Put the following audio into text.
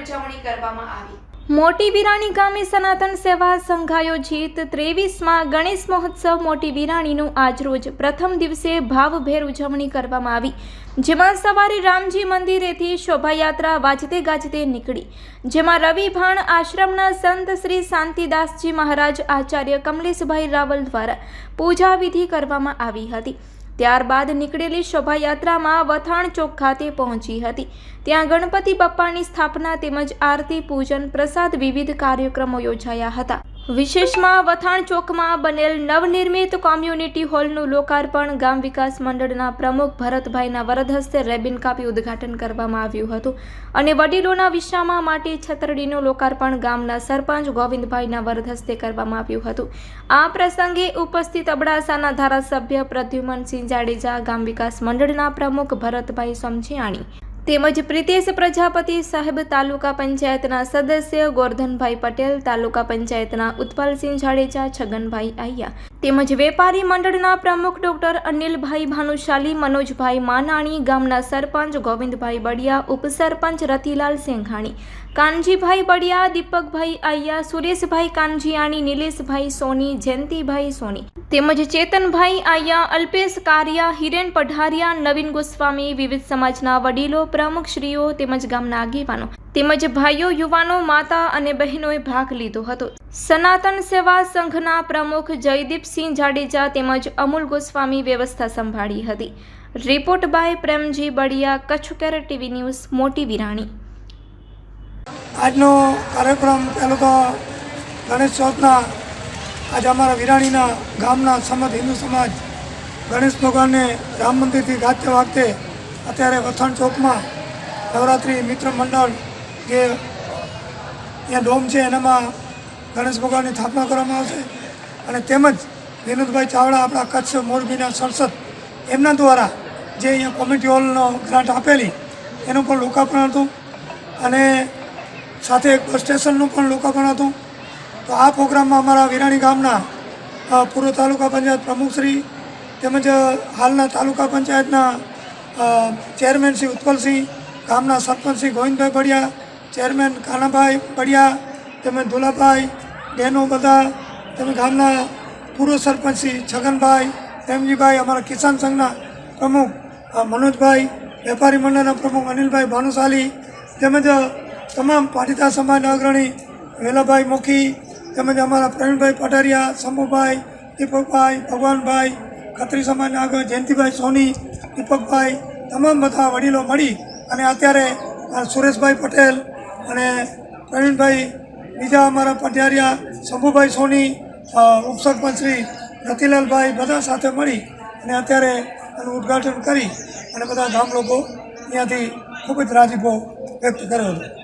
ઉજવણી કરવામાં આવી. મોટી વિરાણી ગામે સનાતન સેવા સંઘ આયોજિત ત્રેવીસમાં ગણેશ મહોત્સવ મોટી વિરાણીનું આજરોજ પ્રથમ દિવસે ભાવભેર ઉજવણી કરવામાં આવી. જેમાં સવારે રામજી મંદિરેથી શોભાયાત્રા વાજતે ગાજતે નીકળી. જેમાં રવિભાણ આશ્રમના સંત શ્રી શાંતિદાસજી મહારાજ, આચાર્ય કમલેશભાઈ રાવલ દ્વારા પૂજા વિધિ કરવામાં આવી હતી. ત્યારબાદ નીકળેલી શોભાયાત્રામાં વથાણ ચોક ખાતે પહોંચી હતી. ત્યાં ગણપતિ બપ્પાની સ્થાપના તેમજ આરતી પૂજન પ્રસાદ વિવિધ કાર્યક્રમો યોજાયા હતા. વિશેષમાં વથાણ ચોકમાં બનેલ નવનિર્મિત કોમ્યુનિટી હોલનું લોકાર્પણ ગામ વિકાસ મંડળના પ્રમુખ ભરતભાઈના વરદ હસ્તે રેબિન કાપી ઉદ્ઘાટન કરવામાં આવ્યું હતું. અને વડીલોના વિશ્રામા માટે છતરડીનું લોકાર્પણ ગામના સરપંચ ગોવિંદભાઈના વરદ હસ્તે કરવામાં આવ્યું હતું. આ પ્રસંગે ઉપસ્થિત અબડાસાના ધારાસભ્ય પ્રદ્યુમનસિંહ જાડેજા ગામ વિકાસ મંડળના પ્રમુખ ભરતભાઈ સમજીયાણી તેમજ પ્રિતેશ પ્રજાપતિ સાહેબ તાલુકા પંચાયતના સદસ્ય ગોરધનભાઈ પટેલ તાલુકા પંચાયતના ઉત્પલસિંહ જાડેજા છગનભાઈ આయ్યા તેમજ વેપારી મંડળના પ્રમુખ ડોક્ટર અનિલભાઈ ભાનુશાલી, મનોજભાઈ માનાણી, ગામના સરપંચ ગોવિંદભાઈ બડિયા, ઉપસરપંચ રતિલાલ સેંઘાણી, કાનજીભાઈ બડિયા, દીપકભાઈ આયા સુરેશભાઈ કાનજીયાણી, નિલેશભાઈ સોની, જયંતિભાઈ સોની તેમજ ચેતનભાઈ આયા અલ્પેશ કારિયા, હિરેન પઢારિયા, નવીન ગોસ્વામી, વિવિધ સમાજના વડીલો, પ્રમુખશ્રીઓ તેમજ ગામના આગેવાનો તેમજ ભાઈઓ, યુવાનો, માતા અને બહેનોએ ભાગ લીધો હતો. સનાતન સેવા સંઘના પ્રમુખ જયદીપસિંહ જાડેજા તેમજ અમૂલ ગોસ્વામી વ્યવસ્થા સંભાળી હતી. Report by Premji Baliya Kutch care TV news, Moti Virani. આજનો કાર્યક્રમ પહેલો તો ગણેશ ચોથના આજે અમારા વિરાણીના ગામના સમત હિન્દુ સમાજ ગણેશ ભગવાનને રામ મંદિરથી ગાજતે વાગતે અત્યારે વથાણ ચોકમાં નવરાત્રિ મિત્ર મંડળ જે ત્યાં ડોમ છે, એનામાં ગણેશ ભગવાનની સ્થાપના કરવામાં આવશે. અને તેમજ વિનોદભાઈ ચાવડા, આપણા કચ્છ મોરબીના સંસદ, એમના દ્વારા જે અહીંયા કોમિટી હોલનો ગ્રાન્ટ આપેલી, એનું પણ લોકાર્પણ હતું. અને સાથે એક બસ સ્ટેશનનું પણ લોકાર્પણ હતું. તો આ પ્રોગ્રામમાં અમારા વિરાણી ગામના પૂર્વ તાલુકા પંચાયત પ્રમુખશ્રી તેમજ હાલના તાલુકા પંચાયતના ચેરમેન શ્રી ઉત્પલસિંહ, ગામના સરપંચ શ્રી ગોવિંદભાઈ બડિયા ચેરમેન કાનાભાઈ પડિયા, તેમજ દુલાભાઈ, બહેનો બધા, તેમજ ગામના પૂર્વ સરપંચ શ્રી છગનભાઈ પ્રેમજીભાઈ અમારા કિસાન સંઘના પ્રમુખ મનોજભાઈ, વેપારી મંડળના પ્રમુખ અનિલભાઈ ભાનુશાલી, તેમજ તમામ પાટીદાર સમાજના અગ્રણી વેલાભાઈ મુખી, તેમજ અમારા પ્રવીણભાઈ પટારિયા, શંભુભાઈ, દીપકભાઈ, ભગવાનભાઈ, ખત્રી સમાજના આગળ જયંતિભાઈ સોની, દીપકભાઈ, તમામ બધા વડીલો મળી અને અત્યારે સુરેશભાઈ પટેલ અને પ્રવીણભાઈ, બીજા અમારા પઢારિયા શંભુભાઈ સોની ઉપસરપંચ શ્રી રતિલાલભાઈ બધા સાથે મળી અને અત્યારે એનું ઉદ્ઘાટન કરી અને બધા ગામ લોકો અહીંયાથી ખૂબ જ રાજીપો વ્યક્ત કર્યો હતો.